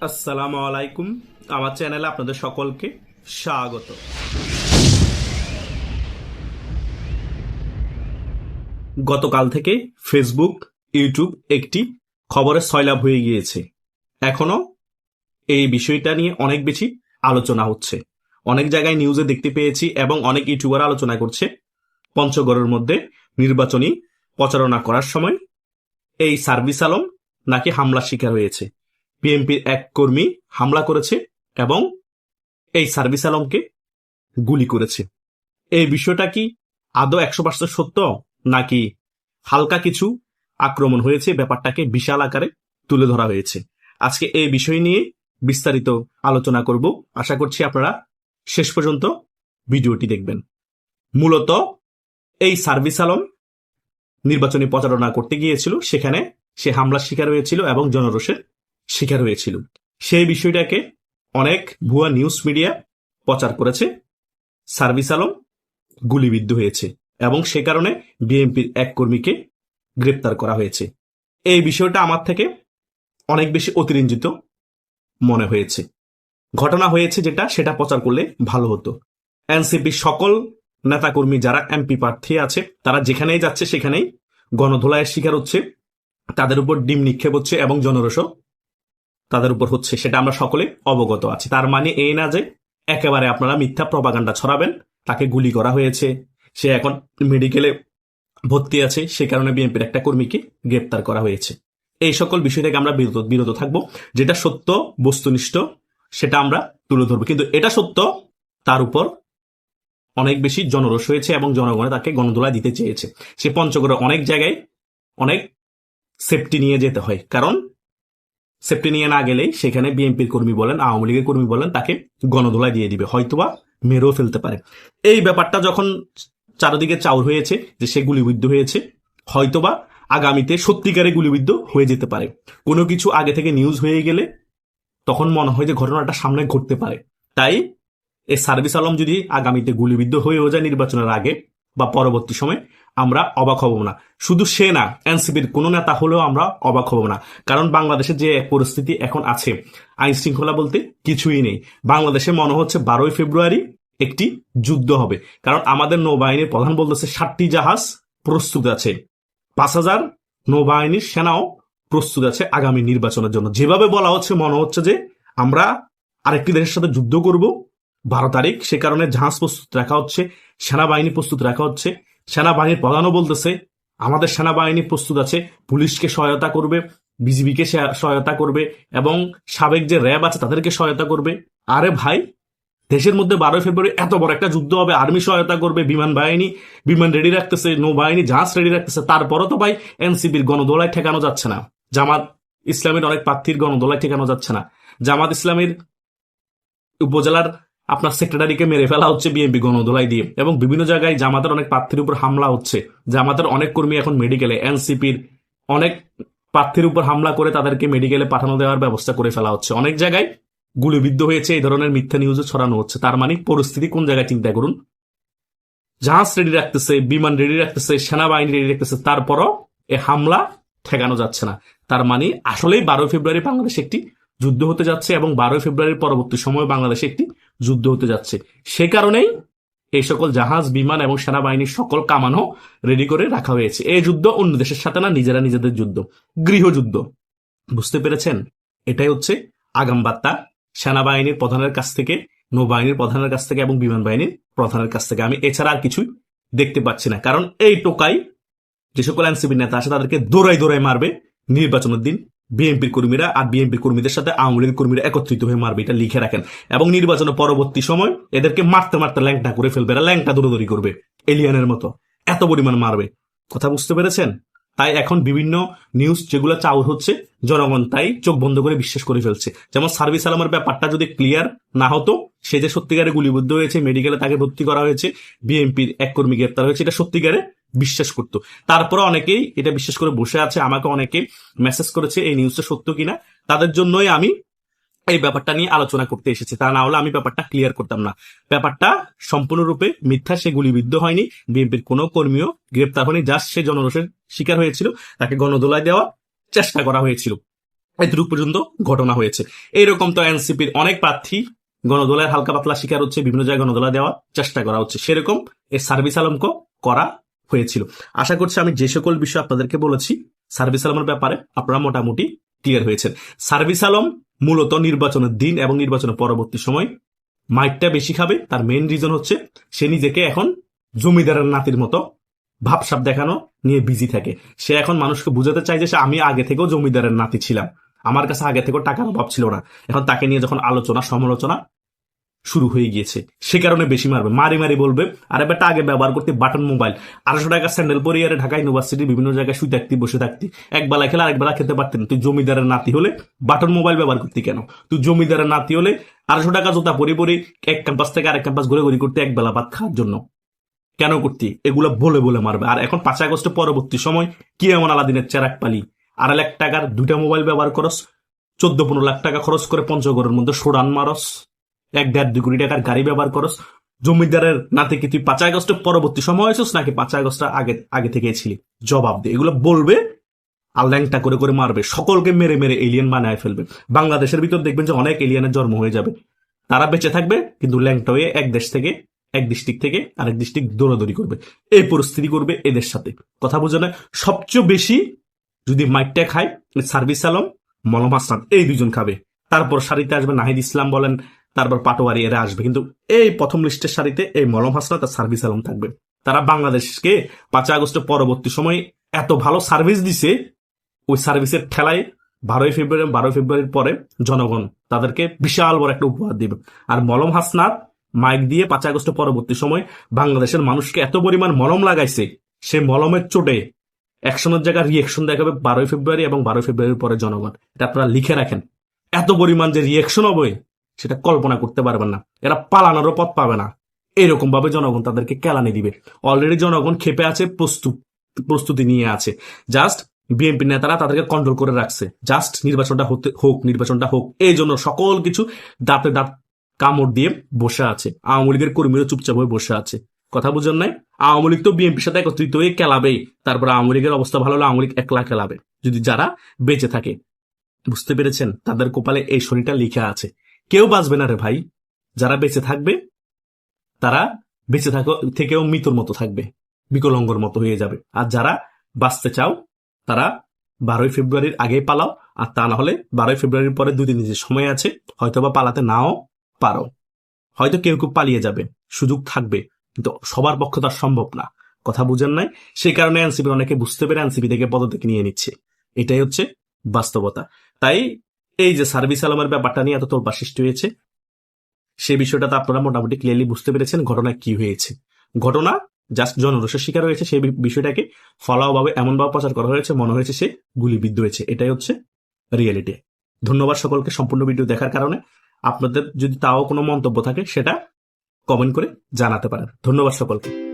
আসসালামু আলাইকুম। আমার চ্যানেলে আপনাদের সকলকে স্বাগত। গতকাল থেকে ফেসবুক ইউটিউব একটি খবরের সয়লাভ হয়ে গিয়েছে। এখনও এই বিষয়টা নিয়ে অনেক বেশি আলোচনা হচ্ছে। অনেক জায়গায় নিউজে দেখতে পেয়েছি এবং অনেক ইউটিউবার আলোচনা করছে। পঞ্চগড়ের মধ্যে নির্বাচনী প্রচারণা করার সময় এই সার্ভিস আলম নাকি হামলার শিকার হয়েছে। বিএনপির এক কর্মী হামলা করেছে এবং এই সার্ভিস আলমকে গুলি করেছে। এই বিষয়টা কি আদৌ একশো পার্সেন্ট সত্য নাকি হালকা কিছু আক্রমণ হয়েছে? ব্যাপারটাকে বিশাল আকারে তুলে ধরা হয়েছে। আজকে এই বিষয় নিয়ে বিস্তারিত আলোচনা করব। আশা করছি আপনারা শেষ পর্যন্ত ভিডিওটি দেখবেন। মূলত এই সার্ভিস আলম নির্বাচনী প্রচারণা করতে গিয়েছিল। সেখানে সে হামলার শিকার হয়েছিল এবং জনরোষের শিকার হয়েছিল। সেই বিষয়টাকে অনেক ভুয়া নিউজ মিডিয়া প্রচার করেছে। সার্ভিস আলম গুলিবিদ্ধ হয়েছে এবং সে কারণে বিএনপির এক কর্মীকে গ্রেপ্তার করা হয়েছে। এই বিষয়টা আমার থেকে অনেক বেশি অতিরঞ্জিত মনে হয়েছে। ঘটনা হয়েছে যেটা, সেটা প্রচার করলে ভালো হতো। এনসিপি সকল নেতাকর্মী যারা এমপি প্রার্থী আছে, তারা যেখানেই যাচ্ছে সেখানেই গণধোলায়ের শিকার হচ্ছে, তাদের উপর ডিম নিক্ষেপ হচ্ছে এবং জনরস তাদের উপর হচ্ছে সেটা আমরা সকলে অবগত আছি। তার মানে এই না যে একেবারে আপনারা মিথ্যা প্রপাগান্ডা ছড়াবেন, তাকে গুলি করা হয়েছে, সে এখন মেডিকেলে ভর্তি আছে, সে কারণে বিএনপির একটা কর্মীকে গ্রেপ্তার করা হয়েছে। এই সকল বিষয় থেকে আমরা বিরত বিরত থাকব। যেটা সত্য, বস্তুনিষ্ঠ, সেটা আমরা তুলে ধরবো। কিন্তু এটা সত্য, তার উপর অনেক বেশি জনরস হয়েছে এবং জনগণে তাকে গণদোলা দিতে চেয়েছে। সে পঞ্চগড়ে অনেক জায়গায় অনেক সেফটি নিয়ে যেতে হয়। কারণ সেফটি নিয়ে না গেলেই সেখানে বিএনপির কর্মী বলেন, আওয়ামী লীগের কর্মী বলেন, তাকে গণদোলা দিয়ে দিবে, হয়তোবা মেরেও ফেলতে পারে। এই ব্যাপারটা যখন চারদিকে চাউর হয়েছে যে সে গুলিবিদ্ধ হয়েছে, হয়তোবা আগামীতে সত্যিকারে গুলিবিদ্ধ হয়ে যেতে পারে। কোনো কিছু আগে থেকে নিউজ হয়ে গেলে তখন মনে হয় যে ঘটনাটা সামনে ঘটতে পারে। তাই এ সার্ভিস আলম যদি আগামীতে গুলিবিদ্ধ হয়েও যায় নির্বাচনের আগে বা পরবর্তী সময় আমরা অবাক হব না। শুধু সে না, এনসিপির কোনো নেতা হলেও আমরা অবাক হব না। কারণ বাংলাদেশে যে পরিস্থিতি এখন আছে, আইন শৃঙ্খলা বলতে কিছুই নেই। বাংলাদেশে মনে হচ্ছে বারোই ফেব্রুয়ারি একটি যুদ্ধ হবে। কারণ আমাদের নৌবাহিনীর প্রধান বলতেছে ষাটটি জাহাজ প্রস্তুত আছে। পাঁচ হাজার নৌবাহিনীর সেনাও প্রস্তুত আছে আগামী নির্বাচনের জন্য। যেভাবে বলা হচ্ছে, মনে হচ্ছে যে আমরা আরেকটি দেশের সাথে যুদ্ধ করব। বারো তারিখ, সে কারণে জাহাজ প্রস্তুত রাখা হচ্ছে, সেনাবাহিনী প্রস্তুত রাখা হচ্ছে। সেনাবাহিনীর প্রধানও বলতেছে, আমাদের সেনাবাহিনী প্রস্তুত আছে, পুলিশকে সহায়তা করবে, বিজিবিকে সহায়তা করবে, এবং সাবেক যে র্যাব আছে তাদেরকে সহায়তা করবে। আরে ভাই, দেশের মধ্যে বারোই ফেব্রুয়ারি এত বড় একটা যুদ্ধ হবে, আর্মি সহায়তা করবে, বিমান বাহিনী, বিমান রেডি রাখতেছে, নৌবাহিনী, জাহাজ রেডি রাখতেছে, তারপরও তো ভাই এনসিপির গণদোলায় ঠেকানো যাচ্ছে না। জামাত ইসলামের অনেক প্রার্থীর গণদোলায় ঠেকানো যাচ্ছে না। জামাত ইসলামের উপজেলার আপনার সেক্রেটারিকে মেরে ফেলা হচ্ছে বিএনপি গণদোলাই দিয়ে। এবং বিভিন্ন জায়গায় জামাতের অনেক প্রার্থীর উপর হামলা হচ্ছে। জামাতের অনেক কর্মী এখন মেডিকেলে এনসিপির অনেক প্রার্থীর উপর হামলা করে তাদেরকে মেডিকেলে পাঠানো দেওয়ার ব্যবস্থা করে ফেলা হচ্ছে। অনেক জায়গায় গুলিবিদ্ধ হয়েছে, এই ধরনের মিথ্যা নিউজও ছড়ানো হচ্ছে। তার মানে পরিস্থিতি কোন জায়গায় চিন্তা করুন? জাহাজ রেডি রাখতেছে, বিমান রেডি রাখতেছে, সেনাবাহিনী রেডি রাখতেছে, তারপরও এ হামলা ঠেকানো যাচ্ছে না। তার মানে আসলেই বারোই ফেব্রুয়ারি বাংলাদেশ একটি যুদ্ধ হতে যাচ্ছে এবং বারোই ফেব্রুয়ারির পরবর্তী সময় বাংলাদেশ একটি যুদ্ধ হতে যাচ্ছে। সে কারণেই এই সকল জাহাজ, বিমান এবং সেনাবাহিনীর সকল কামানো রেডি করে রাখা হয়েছে। এই যুদ্ধ অন্য দেশের সাথে না, নিজেরা নিজেদের যুদ্ধ। গৃহযুদ্ধ। বুঝতে পেরেছেন? এটাই হচ্ছে আগাম বার্তা। সেনাবাহিনীর প্রধানের কাছ থেকে, নৌবাহিনীর প্রধানের কাছ থেকে এবং বিমান বাহিনীর প্রধানের কাছ থেকে। আমি এছাড়া আর কিছুই দেখতে পাচ্ছি না। কারণ এই টোকাই যে সকল এনসিপি নেতা আছে, তাদেরকে দৌড়াই দৌড়াই মারবে নির্বাচনের দিন। বিএনপির কর্মীরা আর বিএনপির কর্মীদের সাথে আওয়ামী লীগের কর্মীরা একত্রিত হয়ে মারবে, এটা লিখে রাখেন। এবং নির্বাচনের পরবর্তী সময় এদেরকে মারতে মারতে ল্যাংটা করে ফেলবে, এরা ল্যাংটা দৌড়দৌড়ি করবে, এলিয়ানের মতো। এত পরিমাণ মারবে। কথা বুঝতে পেরেছেন? তাই এখন বিভিন্ন নিউজ যেগুলো চাউর হচ্ছে, জনগণ তাই চোখ বন্ধ করে বিশ্বাস করে ফেলছে। যেমন সার্ভিস আলমের ব্যাপারটা যদি ক্লিয়ার না হতো, সে যে সত্যিকারে গুলিবদ্ধ হয়েছে মেডিকেলে তাকে ভর্তি করা হয়েছে বিএনপির এক কর্মী গ্রেপ্তার হয়েছে, এটা সত্যিকারে বিশ্বাস করতো। তারপরে অনেকেই এটা বিশ্বাস করে বসে আছে, আমাকে অনেকে মেসেজ করেছে, এই নিউজটা সত্য কিনা? তাদের জন্যই আমি এই ব্যাপারটা নিয়ে আলোচনা করতে এসেছে। তা না হলে আমি ব্যাপারটা ক্লিয়ার করতাম না। ব্যাপারটা সম্পূর্ণরূপে মিথ্যা, সে গুলিবিদ্ধ হয়নি। বিএনপির কোনো কর্মীও গ্রেপ্তার হয়নি। জাস্ট সে জনরোষের শিকার হয়েছিল। তাকে গণদোলায় দেওয়ার চেষ্টা করা হয়েছিল। এতটুকু পর্যন্ত ঘটনা হয়েছে। এইরকম তো এনসিপির অনেক প্রার্থী গণদলের হালকা পাতলা শিকার হচ্ছে, বিভিন্ন জায়গায় গণদলা দেওয়ার চেষ্টা করা হচ্ছে। সেরকম এই সার্ভিস আলমকে করা হয়েছিল। আশা করছি আমি যে সকল বিষয় আপনাদেরকে বলেছি, সার্ভিস আলমের ব্যাপারে আপনারা মোটামুটি ক্লিয়ার হয়েছেন। সার্ভিস আলম মূলত নির্বাচনের দিন এবং নির্বাচনের পরবর্তী সময় মাইকটা বেশি খাবে, তার মেইন রিজন হচ্ছে সে নিজেকে এখন জমিদারের নাতির মতো ভাবসাব দেখানো নিয়ে বিজি থাকে। সে এখন মানুষকে বুঝাতে চায় যে আমি আগে থেকেও জমিদারের নাতি ছিলাম। আমার কাছে আগে থেকেও টাকার অভাব ছিল না। এখন তাকে নিয়ে যখন আলোচনা, সমালোচনা শুরু হয়ে গিয়েছে। সে কারণে বেশি মারবে। মারি মারি বলবে, আরে বেটা, আগে ব্যবহার করতে বাটন মোবাইল। আড়াইশো টাকা স্যান্ডেল পরে আরে ঢাকা ইউনিভার্সিটির বিভিন্ন জায়গায় শুয়ে থাকতি, বসে থাকতি। এক বেলা খেলে আরেক বেলা খেতে পারতেন তুই জমিদারের নাতি হলে বাটন মোবাইল ব্যবহার করতি কেন? তুই জমিদারের নাতি হলে আড়াইশো টাকা জুতা পরে পরে এক ক্যাম্পাস থেকে আরেক ক্যাম্পাস ঘুরে ঘুরে করতে এক বেলা ভাত খাওয়ার জন্য। কেন করতি? এগুলো বলে বলে মারবে। আর এখন পাঁচ আগস্টের পরবর্তী সময় কি এমন আলাদিনের চেরাক পালি? আড়াই লাখ টাকার দুইটা মোবাইল ব্যবহার করস, চোদ্দ পনেরো লাখ টাকা খরচ করে পঞ্চগড়ের মধ্যে সোড়ান মারস। এক দেড় দুই কোটি টাকার গাড়ি ব্যবহার করস। জমিদারের নাতে কি তুই পাঁচ আগস্টের পরবর্তী সময় হয়েছিস নাকি পাঁচ আগস্টটা আগে আগে থেকে ছিলি? জবাব দে। এগুলো বলবে, আর ল্যাংটা করে করে মারবে। সকলকে মেরে মেরে এলিয়েন বানায় ফেলবে। বাংলাদেশের ভিতর দেখবেন যে অনেক এলিয়েনের জন্ম হয়ে যাবে। তারা বেঁচে থাকবে, কিন্তু ল্যাংটা হয়ে এক দেশ থেকে, এক ডিস্ট্রিক্ট থেকে আরেক ডিস্ট্রিক্ট দৌড়াদৌড়ি করবে। এই পরিস্থিতি করবে এদের সাথে। কথা বুঝে না, সবচেয়ে বেশি যদি মাইকটা খায় সার্ভিস আলম মলম এই দুজন খাবে। তারপর সারিতে আসবে নাহিদ ইসলাম বলেন তারপর পাটোয়ারি এরা আসবে। কিন্তু এই প্রথম লিস্টের সারিতে এই মলম হাসনাত আর সার্ভিস আলম থাকবে। তারা বাংলাদেশকে পাঁচ আগস্টের পরবর্তী সময় এত ভালো সার্ভিস দিছে, ওই সার্ভিসের ঠেলায় বারোই ফেব্রুয়ারি বারোই ফেব্রুয়ারির পরে জনগণ তাদেরকে বিশাল বড় একটা উপহার দিবে। আর মলম হাসনাত মাইক দিয়ে পাঁচ আগস্ট পরবর্তী সময় বাংলাদেশের মানুষকে এত পরিমাণ মলম লাগাইছে, সে মলমের চোটে একশনের জায়গায় রিয়েকশন দেখাবে বারোই ফেব্রুয়ারি এবং বারোই ফেব্রুয়ারির পরে জনগণ। এটা আপনারা লিখে রাখেন। এত পরিমাণ যে রিয়েকশন হবে সেটা কল্পনা করতে পারবেন না। এরা পালানোরও পথ পাবে না। এরকম ভাবে জনগণ তাদেরকে কেলানি দিবে। অলরেডি জনগণ খেপে আছে, প্রস্তুত, প্রস্তুতি নিয়ে আছে। জাস্ট বিএনপি নেতারা তাদেরকে কন্ট্রোল করে রাখছে। জাস্ট নির্বাচনটা হতে হোক, নির্বাচনটা হোক। এই জন্য সকল কিছু দাঁতে দাঁত কামড় দিয়ে বসে আছে। আওয়ামী লীগের কর্মীরা চুপচাপ হয়ে বসে আছে। কথা বুঝেন নাই? আওয়ামী লীগ তো বিএনপির সাথে একত্রিত হয়ে খেলাবেই তারপর আওয়ামী লীগের অবস্থা ভালো হলে আওয়ামী লীগ একলা খেলাবে যদি যারা বেঁচে থাকে, বুঝতে পেরেছেন? তাদের কপালে এই শরীরটা লিখে আছে। কেউ বাঁচবে না রে ভাই। যারা বেঁচে থাকবে, তারা বেঁচে থাকো, থেকেও মৃতর মতো থাকবে, বিকলঙ্গর মতো হয়ে যাবে। আর যারা বাঁচতে চাও, তারা বারোই ফেব্রুয়ারির আগে পালাও। আর তা না হলে বারোই ফেব্রুয়ারির পরে দুদিন যে সময় আছে, হয়তোবা পালাতে নাও পারো। হয়তো কেউ কেউ পালিয়ে যাবে, সুযোগ থাকবে, কিন্তু সবার পক্ষে তো আর সম্ভব না। কথা বুঝেন নাই? সেই কারণে এনসিপি অনেকে বুঝতে পেরে এনসিপি থেকে পদত্যাগ নিয়ে নিচ্ছে। এটাই হচ্ছে বাস্তবতা। তাই এই যে সার্ভিস আলমের ব্যাপারটা নিয়ে এত তোলপা সৃষ্টি হয়েছে, সে বিষয়টা তো আপনারা মোটামুটি ক্লিয়ারলি বুঝতে পেরেছেন ঘটনা কি হয়েছে। ঘটনা জাস্ট জনরসের শিকার হয়েছে সেই বিষয়টাকে ফলাওভাবে এমনভাবে প্রচার করা হয়েছে, মনে হয়েছে সে গুলিবিদ্ধ হয়েছে। এটাই হচ্ছে রিয়েলিটি ধন্যবাদ সকলকে সম্পূর্ণ ভিডিও দেখার কারণে। আপনাদের যদি তাও কোনো মন্তব্য থাকে, সেটা কমেন্ট করে জানাতে পারেন। ধন্যবাদ সকলকে।